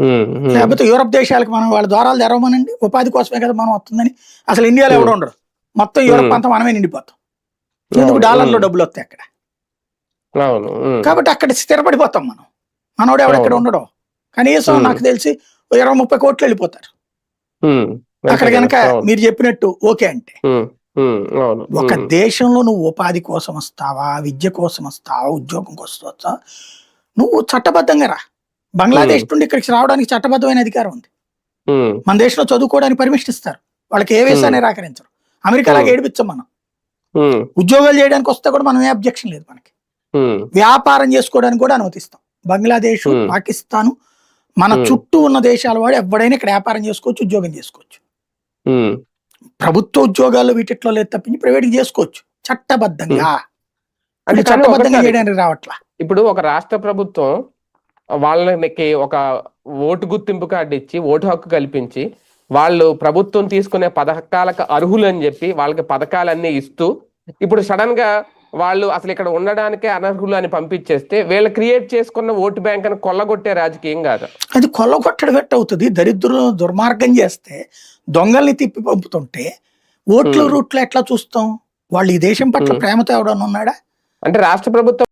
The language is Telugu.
లేకపోతే యూరప్ దేశాలకు మనం వాళ్ళ ద్వారాలు తెరవమనండి. ఉపాధి కోసమే కదా మనం వస్తుందని. అసలు ఇండియాలో ఎవడు ఉండడు మొత్తం యూరప్. అంతా మనమే నిండిపోతాం. ఎందుకు డాలర్లో డబ్బులు వస్తాయి అక్కడ? కాబట్టి అక్కడ స్థిరపడిపోతాం మనం. మనోడు ఎవడు అవును. ఉండడం. కనీసం. నాకు తెలిసి ఇరవై ముప్పై కోట్లు వెళ్ళిపోతారు. అక్కడ కనుక మీరు చెప్పినట్టు ఓకే అంటే. ఒక దేశంలో నువ్వు ఉపాధి కోసం వస్తావా? విద్య కోసం వస్తావా? ఉద్యోగం కోసం వస్తావా? నువ్వు చట్టబద్ధంగా రా. బంగ్లాదేశ్ నుండి ఇక్కడికి రావడానికి చట్టబద్ధమైన అధికారం ఉంది. మన దేశంలో చదువుకోవడానికి పర్మిషన్ ఇస్తారు. వాళ్ళకి ఏ వేసా నిరాకరించరు అమెరికా లాగా ఏడిపించాం మనం. ఉద్యోగాలు చేయడానికి వస్తే కూడా మనం ఏ అబ్జెక్షన్ లేదు మనకి. వ్యాపారం చేసుకోవడానికి కూడా అనుమతిస్తాం. బంగ్లాదేశ్. పాకిస్తాన్ మన. చుట్టూ ఉన్న దేశాల వాడు ఎవడైనా ఇక్కడ వ్యాపారం చేసుకోవచ్చు ఉద్యోగం చేసుకోవచ్చు. ప్రభుత్వ ఉద్యోగాలు వీటిట్లో లేదు తప్పించి ప్రైవేట్ చేసుకోవచ్చు. చట్టబద్ధంగా. అంటే చట్టబద్ధంగా చేయడానికి రావట్లా. ఇప్పుడు ఒక రాష్ట్ర ప్రభుత్వం వాళ్ళకి ఒక ఓటు గుర్తింపు కార్డు ఇచ్చి ఓటు హక్కు కల్పించి వాళ్ళు ప్రభుత్వం తీసుకునే పథకాలకు అర్హులు అని చెప్పి వాళ్ళకి పథకాలన్నీ ఇస్తూ ఇప్పుడు సడన్గా వాళ్ళు అసలు ఇక్కడ ఉండడానికే అనర్హులు అని పంపించేస్తే వీళ్ళు క్రియేట్ చేసుకున్న ఓటు బ్యాంక్ అని కొల్లగొట్టే రాజకీయం కాదు అది కొల్లగొట్టడం అవుతుంది దరిద్రులను దుర్మార్గం చేస్తే దొంగల్ని తిప్పి పంపుతుంటే ఓట్లు. రూట్లు ఎట్లా చూస్తాం వాళ్ళు ఈ దేశం పట్ల. ప్రేమతో ఎవడన్నా ఉన్నాడా అంటే రాష్ట్ర ప్రభుత్వం